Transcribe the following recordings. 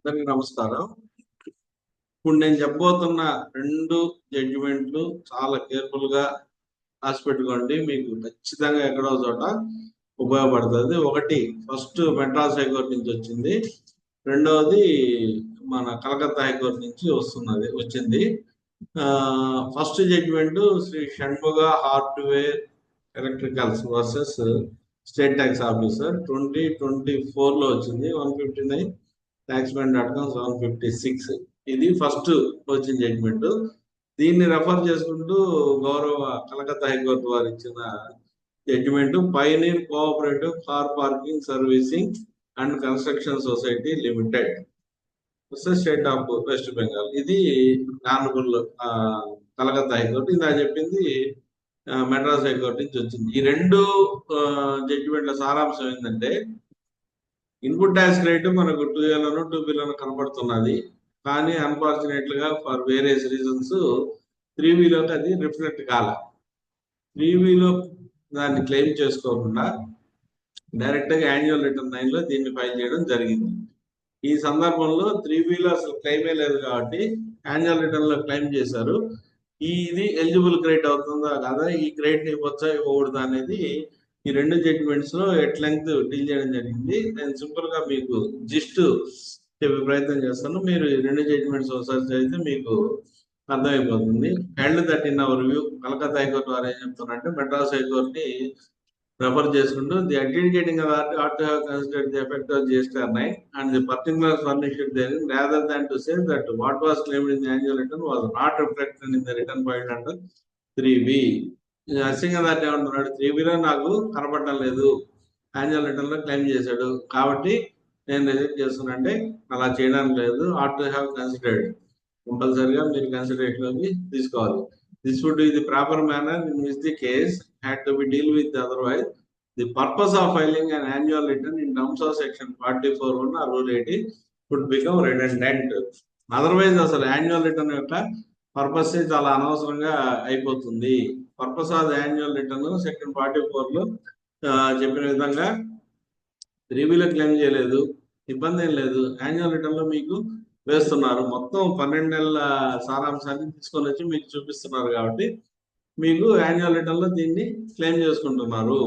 అందరికీ నమస్కారం. ఇప్పుడు నేను చెప్పబోతున్న రెండు జడ్జిమెంట్లు చాలా కేర్ఫుల్గా రాసిపెట్టుకోండి మీకు ఖచ్చితంగా ఎక్కడో చోట ఉపయోగపడుతుంది. ఒకటి ఫస్ట్ మెడ్రాస్ హైకోర్టు నుంచి వచ్చింది. రెండవది మన కలకత్తా హైకోర్టు నుంచి వస్తున్నది వచ్చింది. First judgement Shri Shanmuga hardware electricals versus state tax officer twenty twenty ఫోర్లో వచ్చింది one fifty nine. Tax band dot com seven fifty six ఇది ఫస్ట్ వచ్చిన జడ్జ్మెంట్ దీన్ని రెఫర్ చేసుకుంటూ గౌరవ కలకత్తా హైకోర్టు వారు ఇచ్చిన judgement pioneer cooperative car parking servicing and construction society limited state of West Bengal ఇది నానబుల్ కలకత్తా హైకోర్టు. ఇందా చెప్పింది మెడ్రాస్ హైకోర్టు నుంచి వచ్చింది. ఈ రెండు జడ్జిమెంట్ల సారాంశం ఏంటంటే ఇన్పుట్ ట్యాక్స్ రేట్ మనకు టూ ఏలను టూ బిలను కనబడుతున్నది. కానీ అన్ఫార్చునేట్గా ఫర్ వేరియస్ రీజన్స్ త్రీ వీలోకి అది రిఫ్లెక్ట్ కాల. త్రీ వీలో దాన్ని క్లెయిమ్ చేసుకోకుండా డైరెక్ట్గా యాన్యువల్ రిటర్న్ నైన్లో దీన్ని ఫైల్ చేయడం జరిగింది. ఈ సందర్భంలో త్రీ వీలో అసలు క్లెయిమే లేదు కాబట్టి యాన్యువల్ రిటర్న్లో క్లెయిమ్ చేశారు. ఈ ఇది ఎలిజిబుల్ క్రెడిట్ అవుతుందా కాదా? ఈ క్రెడిట్ ఇవ్వచ్చా? ఇవ్వకూడదా అనేది ఈ రెండు జడ్జిమెంట్స్లో ఎట్ లెంగ్త్ డీల్ చేయడం జరిగింది. నేను సింపుల్గా మీకు జస్ట్ చెప్పే ప్రయత్నం చేస్తాను. మీరు ఈ రెండు జడ్జిమెంట్స్ ఒకసారి చదివితే మీకు అర్థమైపోతుంది. Hand తట్టిన our view Calcutta high court వారు ఏం చెప్తున్నారంటే మెడ్రాస్ హైకోర్టు ని రెఫర్ చేసుకుంటూ the adjudicating consider effect of GST అన్నాయి అండ్ ది పర్టికులర్ ఫర్నిషడ్ దేని rather to say that what was claimed in the annual return was not reflected in the return point అంటూ three B నరసింహదారి ఏమంటున్నాడు three నాకు కనపడటం లేదు. Annual రిటర్న్లో claim చేశాడు. కాబట్టి నేను రిజెక్ట్ చేస్తున్నా అంటే అలా చేయడానికి లేదు. Ought to have considered. కంపల్సరిగా మీరు కన్సిడరేషన్లోకి తీసుకోవాలి. దిస్ వుడ్ ఇది proper manner in which the case had to be deal with otherwise the purpose of filing and annual return in terms of section forty four one or rule eighty would become redundant otherwise అసలు annual return యొక్క purpose చాలా అనవసరంగా అయిపోతుంది. Purpose of annual return section forty ఫోర్లో చెప్పిన విధంగా రివ్యూలో claim చేయలేదు ఇబ్బంది ఏం లేదు. యాన్యువల్ రిటర్న్లో మీకు వేస్తున్నారు. మొత్తం పన్నెండు నెలల సారాంశాన్ని తీసుకొని వచ్చి మీకు చూపిస్తున్నారు కాబట్టి మీకు యాన్యువల్ రిటర్న్లో దీన్ని క్లెయిమ్ చేసుకుంటున్నారు.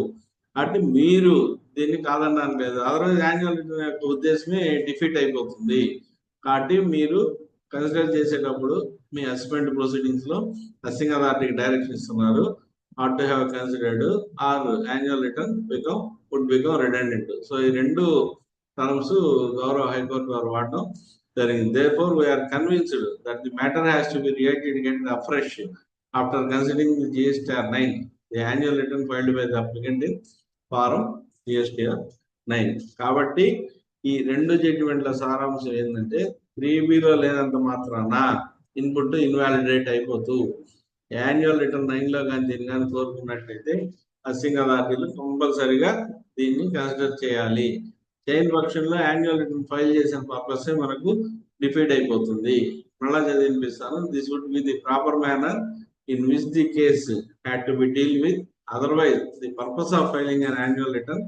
అంటే మీరు దీన్ని కాదన్నాను లేదు. అదర్వైజ్ యాన్యువల్ రిటర్న్ యొక్క ఉద్దేశమే డిఫీట్ అయిపోతుంది. కాబట్టి మీరు కన్సిడర్ చేసేటప్పుడు మీ అసెస్మెంట్ ప్రొసీడింగ్స్లో అసింగ్ అథారిటీకి డైరెక్షన్ ఇస్తున్నారు ought to have considered or annual return become would become redundant so ఈ రెండు టర్మ్స్ గౌరవ హైకోర్టు వారు వాడడం జరిగింది. Therefore we are convinced that the matter has to be reacted get afresh after considering the GSTR nine the annual return filed by the applicant in form GSTR nine కాబట్టి ఈ రెండు జడ్జిమెంట్ల సారాంశం ఏంటంటే త్రీ బిలో లేనంత మాత్రాన ఇన్పుట్ ఇన్వాలిడేట్ అయిపోతూ యాన్యువల్ రిటర్న్ నైన్లో కానీ దీన్ని కానీ కోరుకున్నట్లయితే అసింగ్ అథారిటీలు కంపల్సరిగా దీన్ని కన్సిడర్ చేయాలి. చైన్ పక్షంలో యాన్యువల్ రిటర్న్ ఫైల్ చేసిన పర్పస్ మనకు డిఫీట్ అయిపోతుంది. మళ్ళా చదివినిపిస్తాను this would be the proper manner in which the case had to be deal with otherwise the purpose of filing an annual return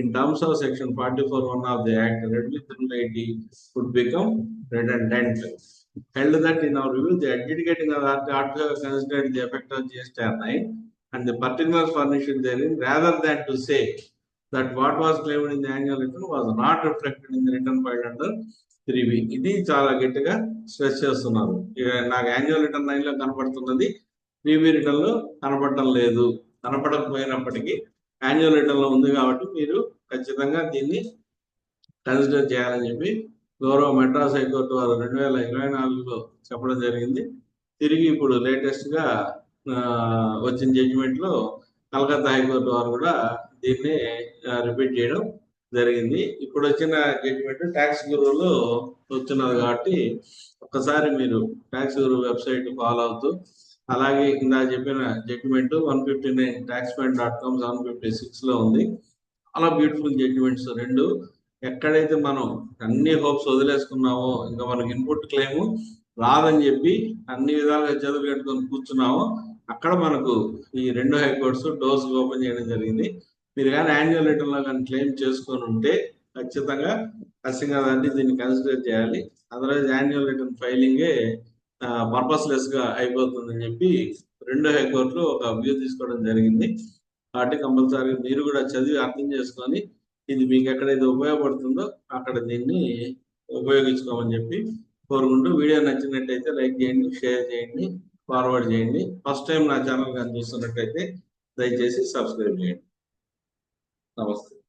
in terms of section forty four one of the act read with redundant held that in our view the adjudicating authority ought to have considered the effect of GSTR 9 and the particulars furnished therein rather than to say that what was claimed in the annual return was not reflected in the return filed under 3B ఇది చాలా గట్టిగా stress చేస్తున్నారు నాకు annual return నైన్లో కనపడుతున్నది three B రిటర్న్లో కనపడటం లేదు కనపడకపోయినప్పటికీ యాన్యువల్ రిటర్న్లో ఉంది కాబట్టి మీరు ఖచ్చితంగా దీన్ని కన్సిడర్ చేయాలని చెప్పి గౌరవ మెడ్రాస్ హైకోర్టు వారు రెండు వేల ఇరవై నాలుగులో చెప్పడం జరిగింది. తిరిగి ఇప్పుడు లేటెస్ట్గా వచ్చిన జడ్జిమెంట్లో కలకత్తా హైకోర్టు వారు కూడా దీన్ని రిపీట్ చేయడం జరిగింది. ఇప్పుడు వచ్చిన జడ్జిమెంట్ ట్యాక్స్ గురువులో వచ్చినారు కాబట్టి ఒక్కసారి మీరు ట్యాక్స్ గురువు వెబ్సైట్ ఫాలో అవుతూ అలాగే ఇందా చెప్పిన judgement one fifty nine tax paint dot com seven fifty సిక్స్లో ఉంది. చాలా బ్యూటిఫుల్ జడ్జిమెంట్స్ రెండు. ఎక్కడైతే మనం అన్ని హోప్స్ వదిలేసుకున్నామో ఇంకా మనకి ఇన్పుట్ క్లెయిమ్ రాదని చెప్పి అన్ని విధాలుగా చదువు పెట్టుకొని కూర్చున్నామో అక్కడ మనకు ఈ రెండు హైకోర్ట్స్ డోర్స్ ఓపెన్ చేయడం జరిగింది. మీరు కానీ యాన్యువల్ రిటర్న్లో కానీ క్లెయిమ్ చేసుకొని ఉంటే ఖచ్చితంగా ఖచ్చితంగా దాన్ని దీన్ని కన్సిడర్ చేయాలి. అదర్వైజ్ యాన్యువల్ రిటర్న్ ఫైలింగే పర్పస్లెస్గా అయిపోతుందని చెప్పి రెండు హైకోర్టులు ఒక వ్యూ తీసుకోవడం జరిగింది. కాబట్టి కంపల్సరీ మీరు కూడా చదివి అర్థం చేసుకొని ఇది మీకు ఎక్కడైతే ఉపయోగపడుతుందో అక్కడ దీన్ని ఉపయోగించుకోమని చెప్పి కోరుకుంటూ వీడియో నచ్చినట్టయితే లైక్ చేయండి షేర్ చేయండి ఫార్వర్డ్ చేయండి. ఫస్ట్ టైం నా ఛానల్ కానీ చూస్తున్నట్టయితే దయచేసి సబ్స్క్రైబ్ చేయండి. నమస్తే.